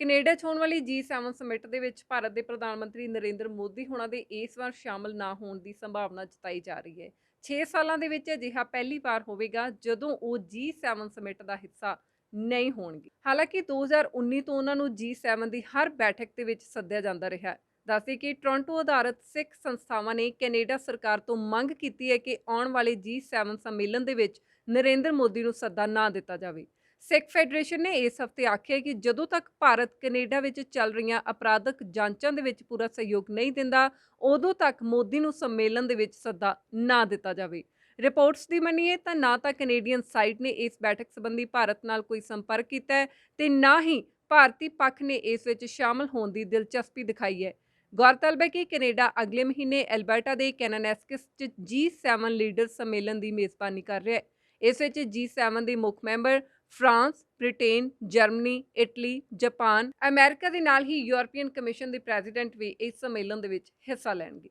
Canada 'ਚ ਹੋਣ ਵਾਲੀ G7 ਸਮਿਟ ਦੇ ਵਿੱਚ ਭਾਰਤ ਦੇ ਪ੍ਰਧਾਨ ਮੰਤਰੀ ਨਰਿੰਦਰ ਮੋਦੀ ਹੋਣਾ ਦੇ ਇਸ ਵਾਰ ਸ਼ਾਮਲ ਨਾ ਹੋਣ ਦੀ ਸੰਭਾਵਨਾ ਜਤਾਈ ਜਾ ਰਹੀ ਹੈ। 6 ਸਾਲਾਂ ਦੇ ਵਿੱਚ ਅਜਿਹਾ ਪਹਿਲੀ ਵਾਰ ਹੋਵੇਗਾ ਜਦੋਂ ਉਹ G7 ਸਮਿਟ ਦਾ ਹਿੱਸਾ ਨਹੀਂ ਹੋਣਗੇ। ਹਾਲਾਂਕਿ 2019 ਤੋਂ ਉਹਨਾਂ ਨੂੰ G7 ਦੀ ਹਰ ਬੈਠਕ ਦੇ ਵਿੱਚ ਸੱਦਿਆ ਜਾਂਦਾ ਰਿਹਾ ਹੈ। ਦੱਸਦੇ ਕਿ ਟੋਰਾਂਟੋ ਆਧਾਰਿਤ ਸਿੱਖ ਸੰਸਥਾਵਾਂ ਨੇ ਕੈਨੇਡਾ ਸਰਕਾਰ ਤੋਂ ਮੰਗ ਕੀਤੀ ਹੈ ਕਿ ਆਉਣ ਵਾਲੇ G7 ਸੰਮੇਲਨ ਦੇ ਵਿੱਚ ਨਰਿੰਦਰ ਮੋਦੀ ਨੂੰ ਸੱਦਾ ਨਾ ਦਿੱਤਾ ਜਾਵੇ। ਸਿੱਖ ਫੈਡਰੇਸ਼ਨ ਨੇ ਇਸ ਹਫ਼ਤੇ ਆਖਿਆ ਕਿ ਜਦੋਂ ਤੱਕ ਭਾਰਤ ਕੈਨੇਡਾ ਵਿੱਚ ਚੱਲ ਰਹੀਆਂ ਅਪਰਾਧਕ ਜਾਂਚਾਂ ਦੇ ਵਿੱਚ ਪੂਰਾ ਸਹਿਯੋਗ ਨਹੀਂ ਦਿੰਦਾ, ਉਦੋਂ ਤੱਕ ਮੋਦੀ ਨੂੰ ਸੰਮੇਲਨ ਦੇ ਵਿੱਚ ਸੱਦਾ ਨਾ ਦਿੱਤਾ ਜਾਵੇ। ਰਿਪੋਰਟਸ ਦੀ ਮੰਨੀਏ ਤਾਂ ਨਾ ਤਾਂ ਕੈਨੇਡੀਅਨ ਸਾਈਡ ਨੇ ਇਸ ਬੈਠਕ ਸੰਬੰਧੀ ਭਾਰਤ ਨਾਲ ਕੋਈ ਸੰਪਰਕ ਕੀਤਾ ਹੈ ਤੇ ਨਾ ਹੀ ਭਾਰਤੀ ਪੱਖ ਨੇ ਇਸ ਵਿੱਚ ਸ਼ਾਮਲ ਹੋਣ ਦੀ ਦਿਲਚਸਪੀ ਦਿਖਾਈ ਹੈ। ਗੌਰਤਲਬ ਹੈ ਕਿ ਕੈਨੇਡਾ ਅਗਲੇ ਮਹੀਨੇ ਐਲਬਰਟਾ ਦੇ ਕੈਨਾਨੈਸਕਿਸ 'ਚ G7 ਲੀਡਰ ਸੰਮੇਲਨ ਦੀ ਮੇਜ਼ਬਾਨੀ ਕਰ ਰਿਹਾ ਹੈ। ਇਸ ਵਿੱਚ G7 ਦੇ ਮੁੱਖ member France, Britain, Germany, Italy, Japan, America ਦੇ ਨਾਲ ਹੀ ਯੂਰਪੀਅਨ ਕਮਿਸ਼ਨ ਦੇ ਪ੍ਰੈਜ਼ੀਡੈਂਟ ਵੀ ਇਸ ਸੰਮੇਲਨ ਦੇ ਵਿੱਚ ਹਿੱਸਾ ਲੈਣਗੇ।